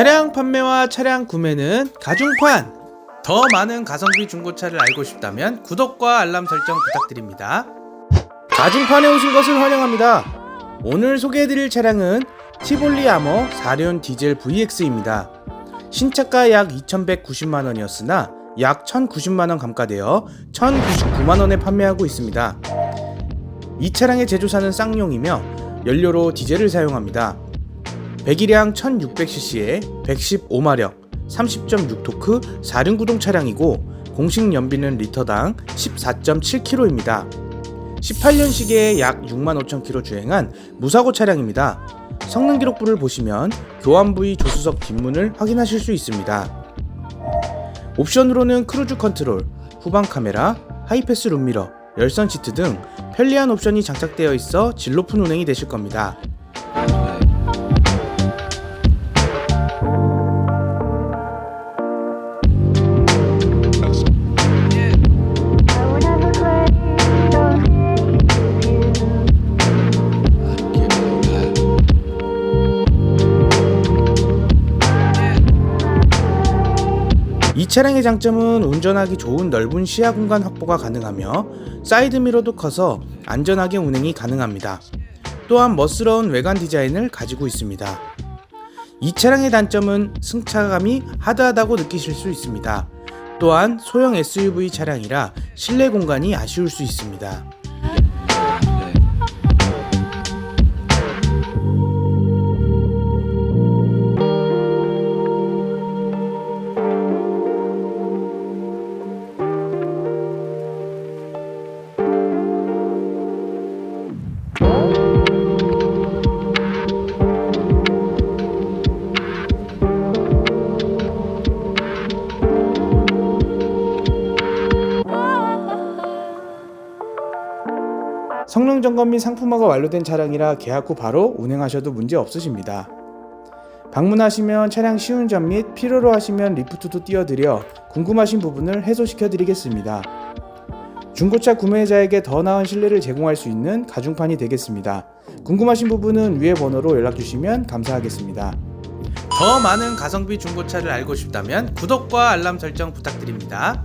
차량 판매와 차량 구매는 가중판! 더 많은 가성비 중고차를 알고 싶다면 구독과 알람 설정 부탁드립니다. 가중판에 오신 것을 환영합니다. 오늘 소개해드릴 차량은 티볼리 아머 4륜 디젤 VX입니다. 신차가 약 2,190만원이었으나 약 1,090만원 감가되어 1,099만원에 판매하고 있습니다. 이 차량의 제조사는 쌍용이며 연료로 디젤을 사용합니다. 배기량 1600cc에 115마력, 30.6토크 4륜 구동 차량이고 공식 연비는 리터당 14.7km입니다. 18년식에 약 65,000km 주행한 무사고 차량입니다. 성능 기록부를 보시면 교환 부위 조수석 뒷문을 확인하실 수 있습니다. 옵션으로는 크루즈 컨트롤, 후방 카메라, 하이패스 룸미러, 열선 시트 등 편리한 옵션이 장착되어 있어 질 높은 운행이 되실 겁니다. 차량의 장점은 운전하기 좋은 넓은 시야 공간 확보가 가능하며 사이드미러도 커서 안전하게 운행이 가능합니다. 또한 멋스러운 외관 디자인을 가지고 있습니다. 이 차량의 단점은 승차감이 하드하다고 느끼실 수 있습니다. 또한 소형 SUV 차량이라 실내 공간이 아쉬울 수 있습니다. 성능 점검 및 상품화가 완료된 차량이라 계약 후 바로 운행하셔도 문제 없으십니다. 방문하시면 차량 시운전 및 필요로 하시면 리프트도 띄워드려 궁금하신 부분을 해소시켜 드리겠습니다. 중고차 구매자에게 더 나은 신뢰를 제공할 수 있는 가중판이 되겠습니다. 궁금하신 부분은 위의 번호로 연락 주시면 감사하겠습니다. 더 많은 가성비 중고차를 알고 싶다면 구독과 알람 설정 부탁드립니다.